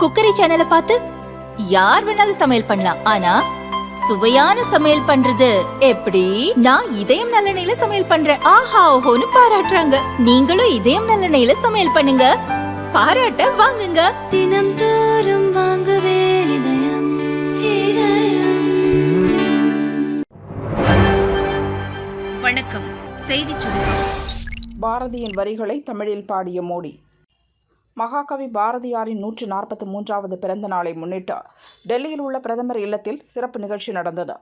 Cookery சேனலை பார்த்து யார் வேணாலும் சமையல் பண்ணலாம். ஆனா சுவையான சமையல் பண்றது எப்படி? நான் இதயம் நல்லெண்ணெயில சமையல் பண்றேன். ஆஹா ஓஹோன்னு பாராட்டுறாங்க. நீங்களும் இதயம் நல்லெண்ணெயில சமையல் பண்ணுங்க. பாராட்ட வாங்குங்க. தினம் தோறும் வாங்குவே இதயம் இதயம். வணக்கம். செய்திச் சுருக்கம் பாரதியின் வரிகளை தமிழில் பாடிய மோடி. மகாகவி பாரதியாரின் நூற்று நாற்பத்தி மூன்றாவது பிறந்த நாளை முன்னிட்டு டெல்லியில் உள்ள பிரதமர் இல்லத்தில் சிறப்பு நிகழ்ச்சி நடந்தது.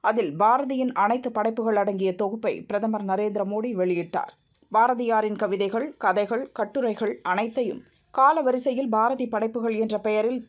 அதில் பாரதியின் அனைத்து படைப்புகள் அடங்கிய தொகுப்பை பிரதமர் நரேந்திர மோடி வெளியிட்டார். பாரதியாரின் கவிதைகள் கதைகள் கட்டுரைகள் அனைத்தையும் கால வரிசையில் பாரதி படைப்புகள் என்ற பெயரில்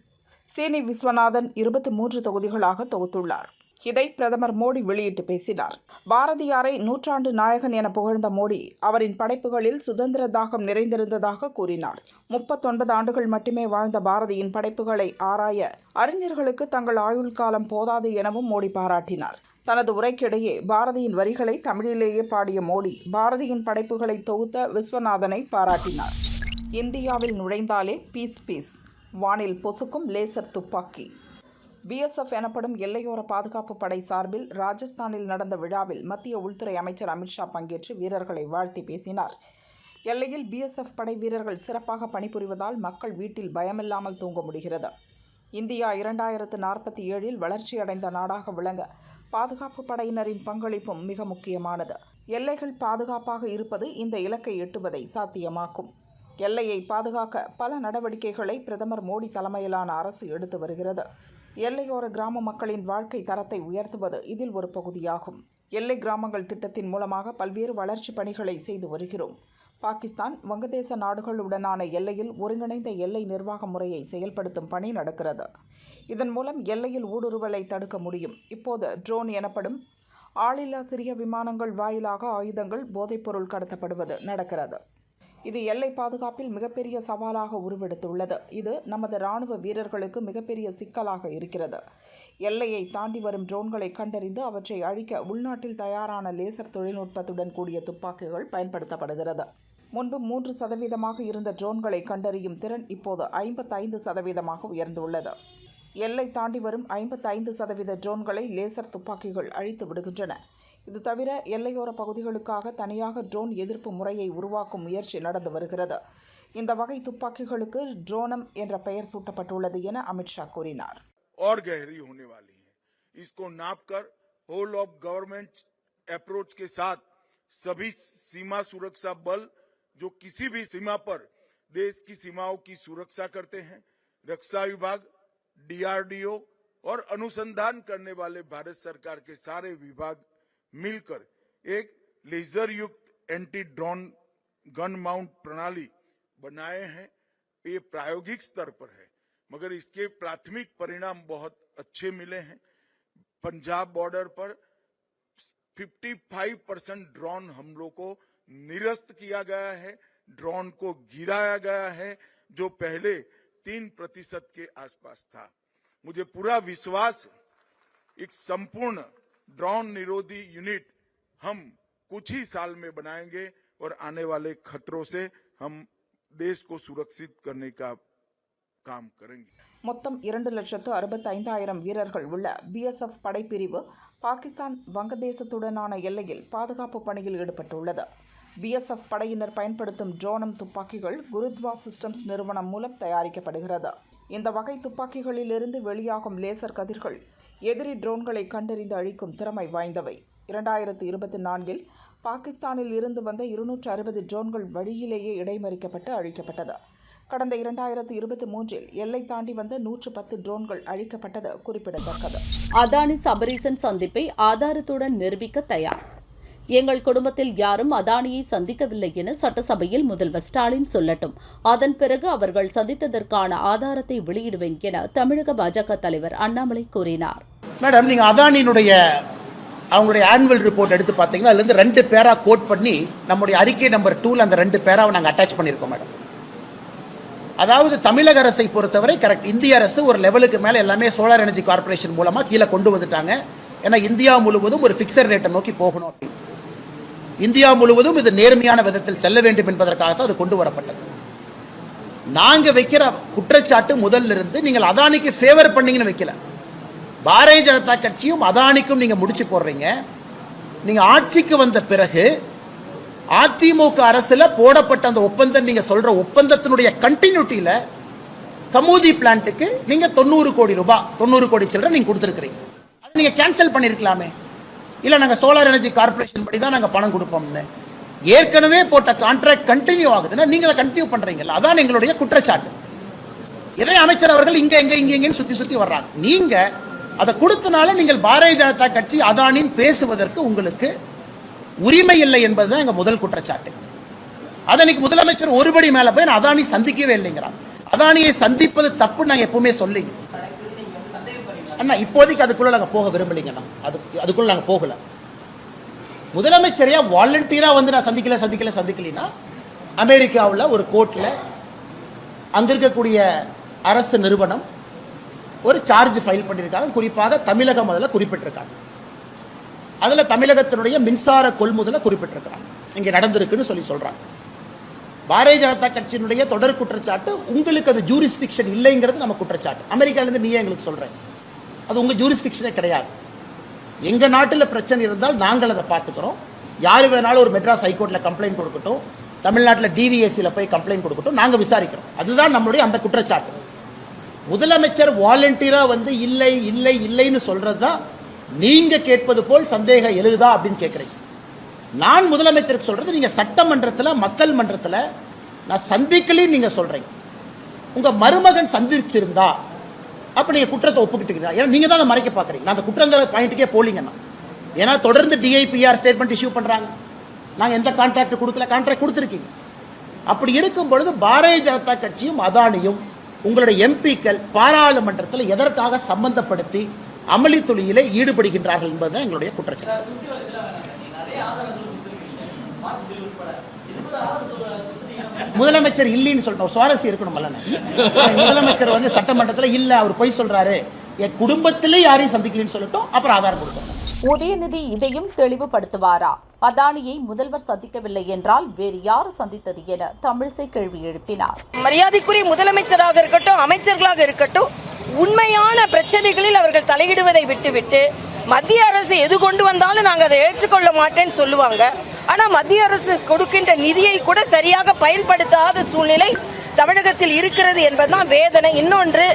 சீனி விஸ்வநாதன் இருபத்தி மூன்று தொகுதிகளாக தொகுத்துள்ளார். இதை பிரதமர் மோடி வெளியிட்டு பேசினார். பாரதியாரை நூற்றாண்டு நாயகன் என புகழ்ந்த மோடி அவரின் படைப்புகளில் சுதந்திர தாகம் நிறைந்திருந்ததாக கூறினார். முப்பத்தொன்பது ஆண்டுகள் மட்டுமே வாழ்ந்த பாரதியின் படைப்புகளை ஆராய அறிஞர்களுக்கு தங்கள் ஆயுள் காலம் போதாது எனவும் மோடி பாராட்டினார். தனது உரைக்கிடையே பாரதியின் வரிகளை தமிழிலேயே பாடிய மோடி பாரதியின் படைப்புகளை தொகுத்த விஸ்வநாதனை பாராட்டினார். இந்தியாவில் நுழைந்தாலே பீஸ் பீஸ். வானில் பொசுக்கும் லேசர் துப்பாக்கி. பிஎஸ்எஃப் எனப்படும் எல்லையோர பாதுகாப்பு படை சார்பில் ராஜஸ்தானில் நடந்த விழாவில் மத்திய உள்துறை அமைச்சர் அமித்ஷா பங்கேற்று வீரர்களை வாழ்த்தி பேசினார். எல்லையில் பிஎஸ்எஃப் படை வீரர்கள் சிறப்பாக பணிபுரிவதால் மக்கள் வீட்டில் பயமில்லாமல் தூங்க முடிகிறது. இந்தியா இரண்டாயிரத்து நாற்பத்தி ஏழில் வளர்ச்சியடைந்த நாடாக விளங்க பாதுகாப்பு படையினரின் பங்களிப்பும் மிக முக்கியமானது. எல்லைகள் பாதுகாப்பாக இருப்பது இந்த இலக்கை எட்டுவதை சாத்தியமாக்கும். எல்லையை பாதுகாக்க பல நடவடிக்கைகளை பிரதமர் மோடி தலைமையிலான அரசு எடுத்து வருகிறது. எல்லையோர கிராம மக்களின் வாழ்க்கை தரத்தை உயர்த்துவது இதில் ஒரு பகுதியாகும். எல்லை கிராமங்கள் திட்டத்தின் மூலமாக பல்வேறு வளர்ச்சி பணிகளை செய்து வருகிறோம். பாகிஸ்தான் வங்கதேச நாடுகளுடனான எல்லையில் ஒருங்கிணைந்த எல்லை நிர்வாக முறையை செயல்படுத்தும் பணி நடக்கிறது. இதன் மூலம் எல்லையில் ஊடுருவலை தடுக்க முடியும். இப்போது ட்ரோன் எனப்படும் ஆளில்லா சிறிய விமானங்கள் வாயிலாக ஆயுதங்கள் போதைப்பொருள் கடத்தப்படுவது நடக்கிறது. இது எல்லை பாதுகாப்பில் மிகப்பெரிய சவாலாக உருவெடுத்துள்ளது. இது நமது ராணுவ வீரர்களுக்கு மிகப்பெரிய சிக்கலாக இருக்கிறது. எல்லையை தாண்டி வரும் ட்ரோன்களை கண்டறிந்து அவற்றை அழிக்க உள்நாட்டில் தயாரான லேசர் தொழில்நுட்பத்துடன் கூடிய துப்பாக்கிகள் பயன்படுத்தப்படுகிறது. முன்பு மூன்று சதவீதமாக இருந்த ட்ரோன்களை கண்டறியும் திறன் இப்போது ஐம்பத்தைந்து சதவீதமாக உயர்ந்துள்ளது. எல்லை தாண்டி வரும் ஐம்பத்தைந்து சதவீத ட்ரோன்களை லேசர் துப்பாக்கிகள் அழித்து விடுகின்றன. இது தவிர எல்லையோர பகுதிகளுக்காக தனியாக ட்ரோன் எதிர்ப்பு முறையை உருவாக்கும் முயற்சி நடந்து வருகிறது இந்த வகை துப்பாக்கிகளுக்கு ட்ரோனம் என்ற பெயர் சூட்டப்பட்டுள்ளது என அமித்ஷா கூறினார் और गहरी होने वाली है इसको नापकर होल ऑफ गवर्नमेंट अप्रोच के साथ सभी सीमा सुरक्षा बल जो किसी भी सीमा पर देश की सीमाओं की सुरक्षा करते हैं रक्षा विभाग डीआरडीओ और अनुसंधान करने वाले भारत सरकार के सारे विभाग मिलकर एक लेजर युक्त एंटी ड्रोन गन माउंट प्रणाली बनाए हैं। ये प्रायोगिक स्तर पर है, मगर इसके प्राथमिक परिणाम बहुत अच्छे मिले हैं। पंजाब बॉर्डर पर 55 परसेंट ड्रोन हमलों को निरस्त किया गया है, ड्रोन को गिराया गया है, जो पहले तीन प्रतिशत के आसपास था। मुझे पूरा विश्वास, एक संपूर्ण ड्रोन निरोधी यूनिट हम कुछ ही साल में बनाएंगे और आने वाले खतरों से हम देश को सुरक्षित करने का काम करेंगे மொத்தம் இரண்டு லட்சத்து அறுபத்தைந்தாயிரம் வீரர்கள் உள்ள பிஎஸ்எஃப் படைப்பிரிவு பாகிஸ்தான் வங்கதேசத்துடனான எல்லையில் பாதுகாப்பு பணியில் ஈடுபட்டுள்ளது பிஎஸ்எஃப் படையினர் பயன்படுத்தும் ட்ரோனம் துப்பாக்கிகள் குருத்வா சிஸ்டம்ஸ் நிறுவனம் மூலம் தயாரிக்கப்படுகிறது இந்த வகை துப்பாக்கிகளிலிருந்து வெளியாகும் லேசர் கதிர்கள் எதிரி ட்ரோன்களை கண்டறிந்து அழிக்கும் திறமை வாய்ந்தவை. இரண்டாயிரத்து இருபத்தி நான்கில் பாகிஸ்தானில் இருந்து வந்த இருநூற்று அறுபது ட்ரோன்கள் வழியிலேயே இடைமறிக்கப்பட்டு அழிக்கப்பட்டது. கடந்த இரண்டாயிரத்து இருபத்தி மூன்றில் எல்லை தாண்டி வந்த நூற்று பத்து ட்ரோன்கள் அழிக்கப்பட்டது குறிப்பிடத்தக்கது. அதானி சபரீசன் சந்திப்பை ஆதாரத்துடன் நிரூபிக்க தயார். எங்கள் குடும்பத்தில் யாரும் அதானியை சந்திக்கவில்லை என சட்டசபையில் முதல்வர் ஸ்டாலின் சொல்லட்டும். அதன் பிறகு அவர்கள் சந்தித்ததற்கான ஆதாரத்தை வெளியிடுவேன் என தமிழக பாஜக தலைவர் அண்ணாமலை கூறினார். மேடம் நீங்கள் அதானியினுடைய அவங்களுடைய ஆனுவல் ரிப்போர்ட் எடுத்து பார்த்தீங்கன்னா அதுலேருந்து ரெண்டு பேரா கோட் பண்ணி நம்முடைய அறிக்கை நம்பர் டூவில் அந்த ரெண்டு பேராவை நாங்கள் அட்டாச் பண்ணியிருக்கோம் மேடம். அதாவது தமிழக அரசை பொறுத்தவரை கரெக்ட் இந்திய அரசு ஒரு லெவலுக்கு மேலே எல்லாமே சோலார் எனர்ஜி கார்ப்பரேஷன் மூலமாக கீழே கொண்டு வந்துட்டாங்க. ஏன்னா இந்தியா முழுவதும் ஒரு ஃபிக்ஸட் ரேட்டை நோக்கி போகணும் அப்படின்னு. இந்தியா முழுவதும் இது நேர்மையான விதத்தில் செல்ல வேண்டும் என்பதற்காகத்தான் அது கொண்டு வரப்பட்டது. நாங்கள் வைக்கிற குற்றச்சாட்டு முதல்ல இருந்து நீங்கள் அதானிக்கு ஃபேவர் பண்ணீங்கன்னு வைக்கல. பாரதிய ஜனதா கட்சியும் அதானிக்கும் நீங்கள் முடிச்சு போடுறீங்க. நீங்கள் ஆட்சிக்கு வந்த பிறகு அதிமுக அரசில் போடப்பட்ட அந்த ஒப்பந்தம் நீங்கள் சொல்கிற ஒப்பந்தத்தினுடைய கண்டினியூட்டியில் கமூதி பிளான்ட்டுக்கு நீங்கள் தொண்ணூறு கோடி ரூபாய் தொண்ணூறு கோடி சில்லரை நீங்கள் கொடுத்துருக்குறீங்க. அது நீங்கள் கேன்சல் பண்ணிருக்கலாமே. இல்லை நாங்கள் சோலார் எனர்ஜி கார்ப்பரேஷன் படி தான் நாங்கள் பணம் கொடுப்போம்னு. ஏற்கனவே போட்ட கான்ட்ராக்ட் கண்டினியூ ஆகுதுன்னா நீங்கள் அதை கண்டினியூ பண்ணுறீங்கல்ல அதான் எங்களுடைய குற்றச்சாட்டு. இதை அமைச்சர் அவர்கள் இங்கே எங்கே இங்கே இங்கேன்னு சுற்றி சுற்றி வர்றாங்க. நீங்கள் அதை கொடுத்தனால நீங்கள் பாரதிய ஜனதா கட்சி அதானின் பேசுவதற்கு உங்களுக்கு உரிமை இல்லை என்பதுதான் எங்கள் முதல் குற்றச்சாட்டு. அதை இன்னைக்கு முதலமைச்சர் ஒருபடி மேலே போய் நான் அதானி சந்திக்கவே இல்லைங்கிறான் அதானியை சந்திப்பது தப்பு நாங்கள் எப்பவுமே சொல்லிங்க அண்ணா இப்போதைக்கு அதுக்குள்ளே நாங்கள் போக விரும்பலைங்கண்ணா அது அதுக்குள்ளே நாங்கள் போகல. முதலமைச்சரையாக வாலண்டியராக வந்து நான் சந்திக்கல சந்திக்கல சந்திக்கலைன்னா அமெரிக்காவில் ஒரு கோர்ட்டில் அங்கே இருக்கக்கூடிய அரசு நிறுவனம் ஒரு சார்ஜ் ஃபைல் பண்ணியிருக்காங்க. குறிப்பாக தமிழகம் அதில் குறிப்பிட்டிருக்காங்க. அதில் தமிழகத்தினுடைய மின்சார கொள்முதலை குறிப்பிட்டிருக்கிறாங்க. இங்கே நடந்திருக்குன்னு சொல்லி சொல்கிறாங்க பாரதிய ஜனதா கட்சியினுடைய தொடர் குற்றச்சாட்டு உங்களுக்கு அது ஜூரிஸ்டிக்ஷன் இல்லைங்கிறது நம்ம குற்றச்சாட்டு. அமெரிக்காலேருந்து நீயே எங்களுக்கு சொல்கிறேன் அது உங்கள் ஜூரிஸ்டிக்ஷனே கிடையாது. எங்கள் நாட்டில் பிரச்சனை இருந்தால் நாங்கள் அதை பார்த்துக்கிறோம். யார் வேணாலும் ஒரு மெட்ராஸ் ஹைகோர்ட்டில் கம்ப்ளைண்ட் கொடுக்கட்டும் தமிழ்நாட்டில் டிவிஎஸ்சியில் போய் கம்ப்ளைண்ட் கொடுக்கட்டும் நாங்கள் விசாரிக்கிறோம். அதுதான் நம்மளுடைய அந்த குற்றச்சாட்டு. முதலமைச்சர் வாலண்டியராக வந்து இல்லை இல்லை இல்லைன்னு சொல்கிறது தான் நீங்கள் கேட்பது போல் சந்தேகம் எழுதா அப்படின்னு கேட்குறீங்க. நான் முதலமைச்சருக்கு சொல்கிறது நீங்கள் சட்டமன்றத்தில் மக்கள் மன்றத்தில் நான் சந்திக்கலைன்னு நீங்கள் சொல்கிறீங்க உங்கள் மருமகன் சந்திச்சிருந்தா அப்போ நீங்கள் குற்றத்தை ஒப்புக்கிட்டுக்கிறீங்க ஏன்னா நீங்கள் தான் அதை மறைக்க பார்க்குறீங்க. நான் அந்த குற்றங்கிற பாயிண்ட்டுக்கே போலிங்கண்ணா ஏன்னா தொடர்ந்து டிஐபிஆர் ஸ்டேட்மெண்ட் இஷ்யூ பண்ணுறாங்க நாங்கள் எந்த கான்ட்ராக்ட் கொடுக்கல? கான்ட்ராக்ட் கொடுத்துருக்கீங்க. அப்படி இருக்கும் பொழுது பாரதிய ஜனதா கட்சியும் அதானியும் உங்களுடைய எம்பிக்கள் பாராளுமன்றத்தில் எதற்காக சம்பந்தப்படுத்தி அமளித்துளியிலே ஈடுபடுகின்றார்கள் என்பதுதான் எங்களுடைய குற்றச்சாட்டு. முதலமைச்சர் இல்லைன்னு சொல்லிட்டோம் சுவாரஸ்யம் இருக்கணும் முதலமைச்சர் வந்து சட்டமன்றத்தில் இல்ல அவர் பொய் சொல்றாரு. என் குடும்பத்திலே யாரையும் சந்திக்கலன்னு சொல்லட்டும் அப்புறம் ஆதாரம் கொடுக்கணும் உதயநிதி இதையும் தெளிவுபடுத்துவாரா? அதானியை முதல்வர் சந்திக்கவில்லை என்றால் வேறு யார் சந்தித்தது என தமிழிசை கேள்வி எழுப்பினார். மரியாதைக்குரிய முதலமைச்சராக இருக்கட்டும் அமைச்சர்களாக இருக்கட்டும் உண்மையான பிரச்சனைகளில் அவர்கள் தலையிடுவதை விட்டுவிட்டு மத்திய அரசு எது கொண்டு வந்தாலும் நாங்கள் அதை ஏற்றுக்கொள்ள மாட்டேன்னு சொல்லுவாங்க. ஆனா மத்திய அரசு கொடுக்கின்ற நிதியை கூட சரியாக பயன்படுத்தாத சூழ்நிலை தமிழகத்தில் இருக்கிறது என்பதுதான் வேதனை. இன்னொன்று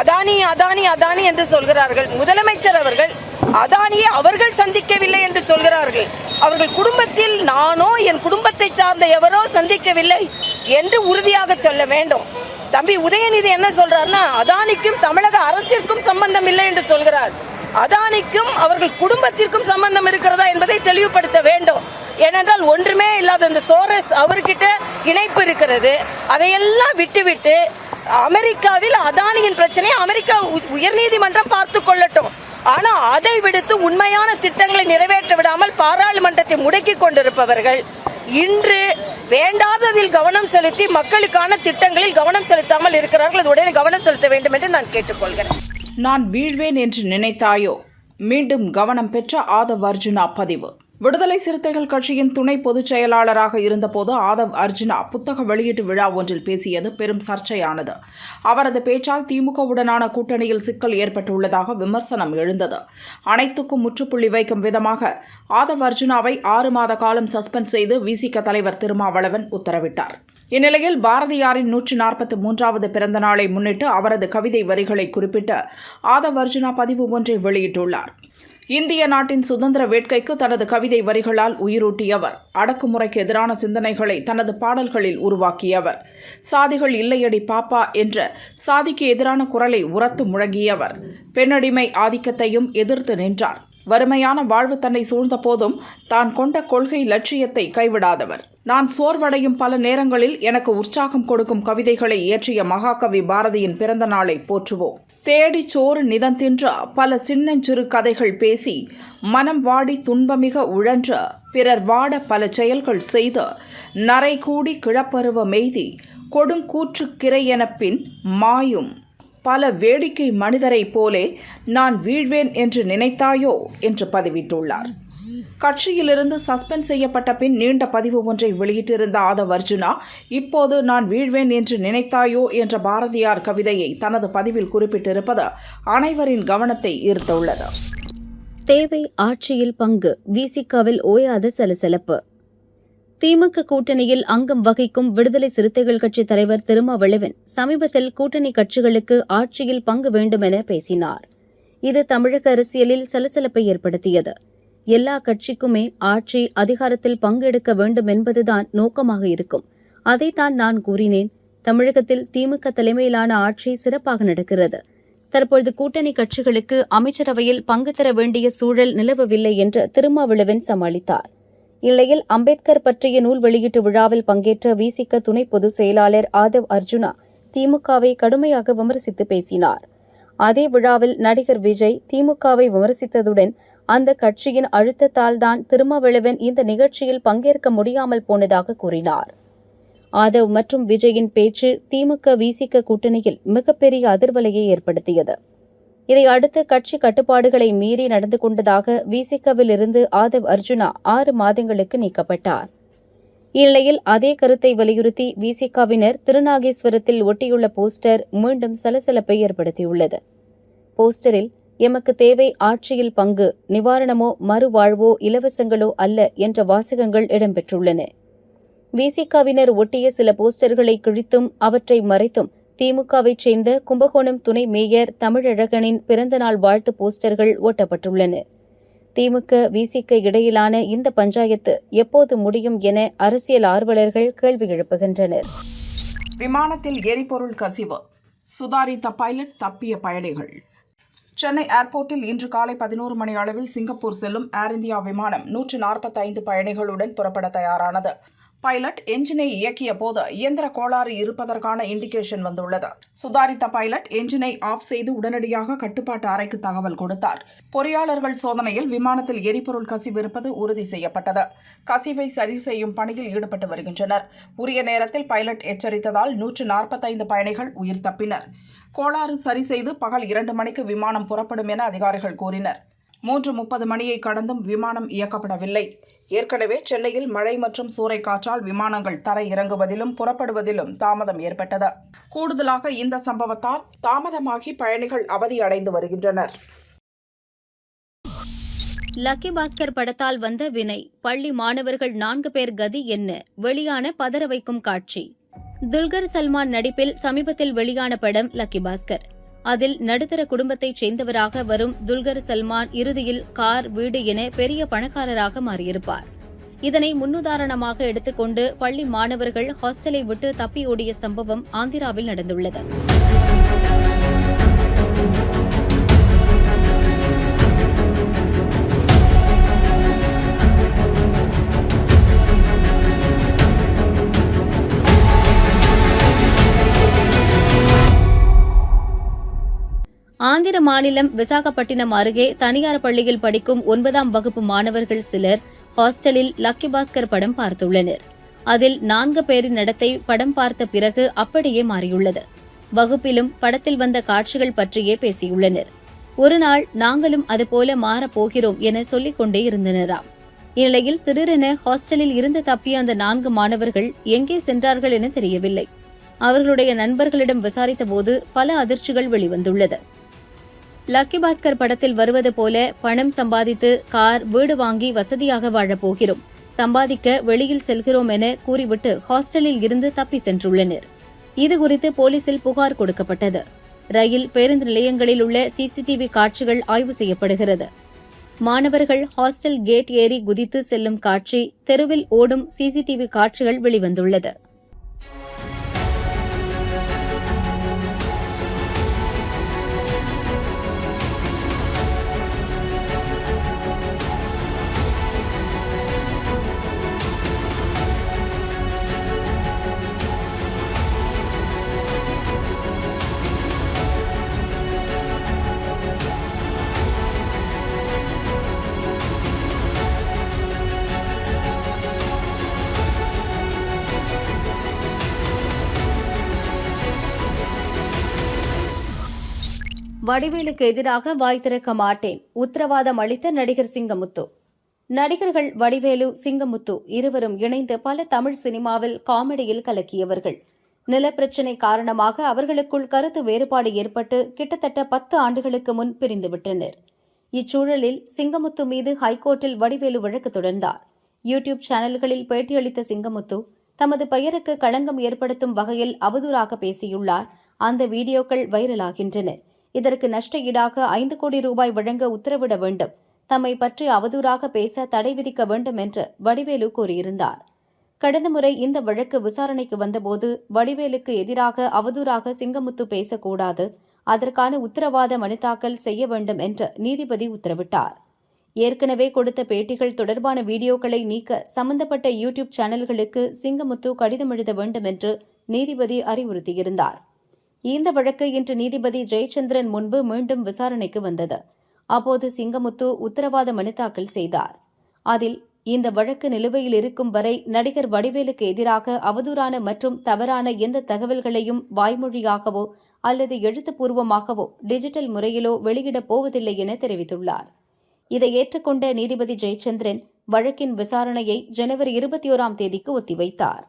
அதானி அதானி அதானி என்று சொல்கிறார்கள். முதலமைச்சர் அவர்கள் அதானியை அவர்கள் சந்திக்கவில்லை என்று சொல்கிறார்கள். அவர்கள் குடும்பத்தில் நானோ என் குடும்பத்தை சார்ந்த எவரோ சந்திக்கவில்லை என்று உறுதியாக சொல்ல வேண்டும். தம்பி உதயநிதி என்ன சொல்றாருன்னா அதானிக்கும் தமிழக அரசிற்கும் சம்பந்தம் இல்லை என்று சொல்கிறார். அதானிக்கும் அவர்கள் குடும்பத்திற்கும் சம்பந்தம் இருக்கிறதா என்பதை தெளிவுபடுத்த வேண்டும். ஏனென்றால் ஒன்றுமே இல்லாத இந்த சோரஸ் அவர்கிட்ட இணைப்பு இருக்கிறது. அதையெல்லாம் விட்டுவிட்டு அமெரிக்காவில் அதானியின் பிரச்சனையை அமெரிக்கா உ- உயர்நீதிமன்றம் பார்த்து கொள்ளட்டும். ஆனா அதை விடுத்து உண்மையான திட்டங்களை நிறைவேற்ற விடாமல் பாராளுமன்றத்தை முடக்கிக் கொண்டிருப்பவர்கள் இன்று வேண்டாததில் கவனம் செலுத்தி மக்களுக்கான திட்டங்களில் கவனம் செலுத்தாமல் இருக்கிறார்கள். அது உடனே கவனம் செலுத்த வேண்டும் என்று நான் கேட்டுக்கொள்கிறேன். நான் வீழ்வேன் என்று நினைத்தாயோ? மீண்டும் கவனம் பெற்ற ஆதவ் அர்ஜுனா பதிவு. விடுதலை சிறுத்தைகள் கட்சியின் துணை பொதுச் செயலாளராக இருந்தபோது ஆதவ் அர்ஜுனா புத்தக வெளியீட்டு விழா ஒன்றில் பேசியது பெரும் சர்ச்சையானது. அவரது பேச்சால் திமுகவுடனான கூட்டணியில் சிக்கல் ஏற்பட்டுள்ளதாக விமர்சனம் எழுந்தது. அனைத்துக்கும் முற்றுப்புள்ளி வைக்கும் விதமாக ஆதவ் அர்ஜுனாவை ஆறு மாத காலம் சஸ்பெண்ட் செய்து விசிக தலைவர் திருமாவளவன் உத்தரவிட்டார். இந்நிலையில் பாரதியாரின் நூற்றி நாற்பத்தி மூன்றாவது பிறந்த நாளை முன்னிட்டு அவரது கவிதை வரிகளை குறிப்பிட்டு ஆதவ் அர்ஜுனா பதிவு ஒன்றை வெளியிட்டுள்ளார். இந்திய நாட்டின் சுதந்திர வேட்கைக்கு தனது கவிதை வரிகளால் உயிரூட்டியவர் அடக்குமுறைக்கு எதிரான சிந்தனைகளை தனது பாடல்களில் உருவாக்கியவர். சாதிகள் இல்லையடி பாப்பா என்ற சாதிக்கு எதிரான குரலை உரத்து முழங்கியவர். பெண்ணடிமை ஆதிக்கத்தையும் எதிர்த்து நின்றார். வறுமையான வாழ்வு தன்னை சூழ்ந்த போதும் தான் கொண்ட கொள்கை லட்சியத்தை கைவிடாதவர். நான் சோர்வடையும் பல நேரங்களில் எனக்கு உற்சாகம் கொடுக்கும் கவிதைகளை இயற்றிய மகாகவி பாரதியின் பிறந்த நாளை போற்றுவோம். தேடி சோறு நிதந்தின்ற பல சின்னஞ்சிறு கதைகள் பேசி மனம் வாடி துன்பமிக உழன்ற பிறர் வாட பல செயல்கள் செய்த நரை கூடி கிழப்பருவ மெய்தி கொடுங்கூற்று கிரையெனப் பின் மாயும். பல வேடிக்கை மனிதரைப் போலே நான் வீழ்வேன் என்று நினைத்தாயோ என்று பதிவிட்டுள்ளார். கட்சியிலிருந்து சஸ்பெண்ட் செய்யப்பட்ட பின் நீண்ட பதிவு ஒன்றை வெளியிட்டிருந்த ஆதவ் அர்ஜுனா இப்போது நான் வீழ்வேன் என்று நினைத்தாயோ? என்ற பாரதியார் கவிதையை தனது பதிவில் குறிப்பிட்டிருப்பது அனைவரின் கவனத்தை ஈர்த்துள்ளது. தேவை ஆட்சியில் பங்கு விசிகாவில் ஓயாத சலசலப்பு திமுக கூட்டணியில் அங்கம் வகிக்கும் விடுதலை சிறுத்தைகள் கட்சி தலைவர் திருமாவளவன் சமீபத்தில் கூட்டணி கட்சிகளுக்கு ஆட்சியில் பங்கு வேண்டுமென பேசினார். இது தமிழக அரசியலில் சலசலப்பை ஏற்படுத்தியது. எல்லா கட்சிக்குமே ஆட்சி அதிகாரத்தில் பங்கெடுக்க வேண்டும் என்பதுதான் நோக்கமாக இருக்கும். அதைத்தான் நான் கூறினேன். தமிழகத்தில் திமுக தலைமையிலான ஆட்சி சிறப்பாக நடக்கிறது. தற்பொழுது கூட்டணி கட்சிகளுக்கு அமைச்சரவையில் பங்கு தர வேண்டிய சூழல் நிலவவில்லை என்று திருமாவளவன் சமாளித்தார். இல்லையில் அம்பேத்கர் பற்றிய நூல் வெளியீட்டு விழாவில் பங்கேற்ற விசிக துணை பொதுச் செயலாளர் ஆதவ் அர்ஜுனா திமுகவை கடுமையாக விமர்சித்து பேசினார். அதே விழாவில் நடிகர் விஜய் திமுகவை விமர்சித்ததுடன் அந்த கட்சியின் அழுத்தத்தால் தான் திருமாவளவன் இந்த நிகழ்ச்சியில் பங்கேற்க முடியாமல் போனதாக கூறினார். ஆதவ் மற்றும் விஜயின் பேச்சு திமுக விசிக கூட்டணியில் மிகப்பெரிய அதிர்வலையை ஏற்படுத்தியது. இதை அடுத்து கட்சி கட்டுப்பாடுகளை மீறி நடந்து கொண்டதாக விசிகவில் இருந்து ஆதவ் அர்ஜுனா ஆறு மாதங்களுக்கு நீக்கப்பட்டார். இந்நிலையில் அதே கருத்தை வலியுறுத்தி விசிகாவினர் திருநாகேஸ்வரத்தில் ஒட்டியுள்ள போஸ்டர் மீண்டும் சலசலப்பை ஏற்படுத்தியுள்ளது. போஸ்டரில் எமக்கு தேவை ஆட்சியில் பங்கு நிவாரணமோ மறுவாழ்வோ இலவசங்களோ அல்ல என்ற வாசகங்கள் இடம்பெற்றுள்ளன. விசிகாவினர் ஒட்டிய சில போஸ்டர்களை கிழித்தும் அவற்றை மறைத்தும் திமுகவைச் சேர்ந்த கும்பகோணம் துணை மேயர் தமிழழகனின் பிறந்தநாள் வாழ்த்து போஸ்டர்கள் ஒட்டப்பட்டுள்ளன. திமுக விசிக இடையிலான இந்த பஞ்சாயத்து எப்போது முடியும் என அரசியல் ஆர்வலர்கள் கேள்வி எழுப்புகின்றனர். விமானத்தில் எரிபொருள் கசிவு. சுதாரித்த பைலட் தப்பிய பயணிகள். சென்னை ஏர்போர்ட்டில் இன்று காலை பதினோரு மணி அளவில் சிங்கப்பூர் செல்லும் ஏர் இந்தியா விமானம் நூற்று நாற்பத்தைந்து பயணிகளுடன் புறப்பட தயாரானது. பைலட் என்ஜினை இயக்கிய போது இயந்திர கோளாறு இருப்பதற்கான இண்டிகேஷன் வந்துள்ளது. சுதாரித்த பைலட் என்ஜினை ஆஃப் செய்து உடனடியாக கட்டுப்பாட்டு அறைக்கு தகவல் கொடுத்தார். பொறியாளர்கள் சோதனையில் விமானத்தில் எரிபொருள் கசிவு இருப்பது உறுதி செய்யப்பட்டது. கசிவை சரி செய்யும் பணியில் ஈடுபட்டு வருகின்றனர். உரிய நேரத்தில் பைலட் எச்சரித்ததால் நூற்று நாற்பத்தைந்து பயணிகள் உயிர் தப்பினர். கோளாறு சரி செய்து பகல் இரண்டு மணிக்கு விமானம் புறப்படும் என அதிகாரிகள் கூறினர். மூன்று முப்பது மணியை கடந்தும் விமானம் இயக்கப்படவில்லை. ஏற்கனவே சென்னையில் மழை மற்றும் சூறைக்காற்றால் விமானங்கள் தரை இறங்குவதிலும் புறப்படுவதிலும் தாமதம் ஏற்பட்டது. கூடுதலாக இந்த சம்பவத்தால் தாமதமாகி பயணிகள் அவதியடைந்து வருகின்றனர். லக்கி பாஸ்கர் படத்தால் வந்த வினை பள்ளி மாணவர்கள் நான்கு பேர் கதி என்ன வெளியான பதற வைக்கும் காட்சி. துல்கர் சல்மான் நடிப்பில் சமீபத்தில் வெளியான படம் லக்கி பாஸ்கர். அதில் நடுத்தர குடும்பத்தைச் சேர்ந்தவராக வரும் துல்கர் சல்மான் இறுதியில் கார் வீடு என பெரிய பணக்காரராக மாறியிருப்பார். இதனை முன்னுதாரணமாக எடுத்துக்கொண்டு பள்ளி மாணவர்கள் ஹாஸ்டலை விட்டு தப்பி ஓடிய சம்பவம் ஆந்திராவில் நடந்துள்ளது. ஆந்திர மாநிலம் விசாகப்பட்டினம் அருகே தனியார் பள்ளியில் படிக்கும் ஒன்பதாம் வகுப்பு மாணவர்கள் சிலர் ஹாஸ்டலில் லக்கி பாஸ்கர் படம் பார்த்துள்ளனர். அதில் நான்கு பேரின் நடத்தை படம் பார்த்த பிறகு அப்படியே மாறியுள்ளது. வகுப்பிலும் படத்தில் வந்த காட்சிகள் பற்றியே பேசியுள்ளனர். ஒரு நாள் நாங்களும் அதுபோல மாறப் போகிறோம் என சொல்லிக் கொண்டே இருந்தனராம். இந்நிலையில் திடீரென ஹாஸ்டலில் இருந்து தப்பிய அந்த நான்கு மாணவர்கள் எங்கே சென்றார்கள் என தெரியவில்லை. அவர்களுடைய நண்பர்களிடம் விசாரித்தபோது பல அதிர்ச்சிகள் வெளிவந்துள்ளது. லக்கி பாஸ்கர் படத்தில் வருவது போல பணம் சம்பாதித்து கார் வீடு வாங்கி வசதியாக வாழப் போகிறோம். சம்பாதிக்க வெளியில் செல்கிறோம் என கூறிவிட்டு ஹாஸ்டலில் இருந்து தப்பி சென்றுள்ளனர். இதுகுறித்து போலீசில் புகார் கொடுக்கப்பட்டது. ரயில் பேருந்து நிலையங்களில் உள்ள சிசிடிவி காட்சிகள் ஆய்வு செய்யப்படுகிறது. மாணவர்கள் ஹாஸ்டல் கேட் ஏறி குதித்து செல்லும் காட்சி தெருவில் ஓடும் சிசிடிவி காட்சிகள் வெளிவந்துள்ளது. வடிவேலுக்கு எதிராக வாய் திறக்க மாட்டேன். உத்தரவாதம் அளித்த நடிகர் சிங்கமுத்து. நடிகர்கள் வடிவேலு சிங்கமுத்து இருவரும் இணைந்து பல தமிழ் சினிமாவில் காமெடியில் கலக்கியவர்கள். நிலப்பிரச்சினை காரணமாக அவர்களுக்குள் கருத்து வேறுபாடு ஏற்பட்டு கிட்டத்தட்ட பத்து ஆண்டுகளுக்கு முன் பிரிந்துவிட்டனர். இச்சூழலில் சிங்கமுத்து மீது ஹைகோர்ட்டில் வடிவேலு வழக்கு தொடர்ந்தார். யூடியூப் சேனல்களில் பேட்டியளித்த சிங்கமுத்து தமது பெயருக்கு களங்கம் ஏற்படுத்தும் வகையில் அவதூறாக பேசியுள்ளார். அந்த வீடியோக்கள் வைரலாகின்றன. இதற்கு நஷ்ட ஈடாக ஐந்து கோடி ரூபாய் வழங்க உத்தரவிட வேண்டும். தம்மை பற்றி அவதூறாக பேச தடை விதிக்க வேண்டும் என்று வடிவேலு கூறியிருந்தார். கடந்த முறை இந்த வழக்கு விசாரணைக்கு வந்தபோது வடிவேலுக்கு எதிராக அவதூறாக சிங்கமுத்து பேசக்கூடாது அதற்கான உத்தரவாத மனு தாக்கல் செய்ய வேண்டும் என்று நீதிபதி உத்தரவிட்டார். ஏற்கனவே கொடுத்த பேட்டிகள் தொடர்பான வீடியோக்களை நீக்க சம்பந்தப்பட்ட யூடியூப் சேனல்களுக்கு சிங்கமுத்து கடிதம் எழுத வேண்டும் என்று நீதிபதி அறிவுறுத்தியிருந்தார். இந்த வழக்கு இன்று நீதிபதி ஜெயச்சந்திரன் முன்பு மீண்டும் விசாரணைக்கு வந்தது. அப்போது சிங்கமுத்து உத்தரவாத மனு தாக்கல் செய்தார். அதில் இந்த வழக்கு நிலுவையில் இருக்கும் வரை நடிகர் வடிவேலுக்கு எதிராக அவதூறான மற்றும் தவறான எந்த தகவல்களையும் வாய்மொழியாகவோ அல்லது எழுத்துப்பூர்வமாகவோ டிஜிட்டல் முறையிலோ வெளியிடப் போவதில்லை என தெரிவித்துள்ளார். இதை ஏற்றுக்கொண்ட நீதிபதி ஜெயச்சந்திரன் வழக்கின் விசாரணையை ஜனவரி இருபத்தி ஓராம் தேதிக்கு ஒத்திவைத்தார்.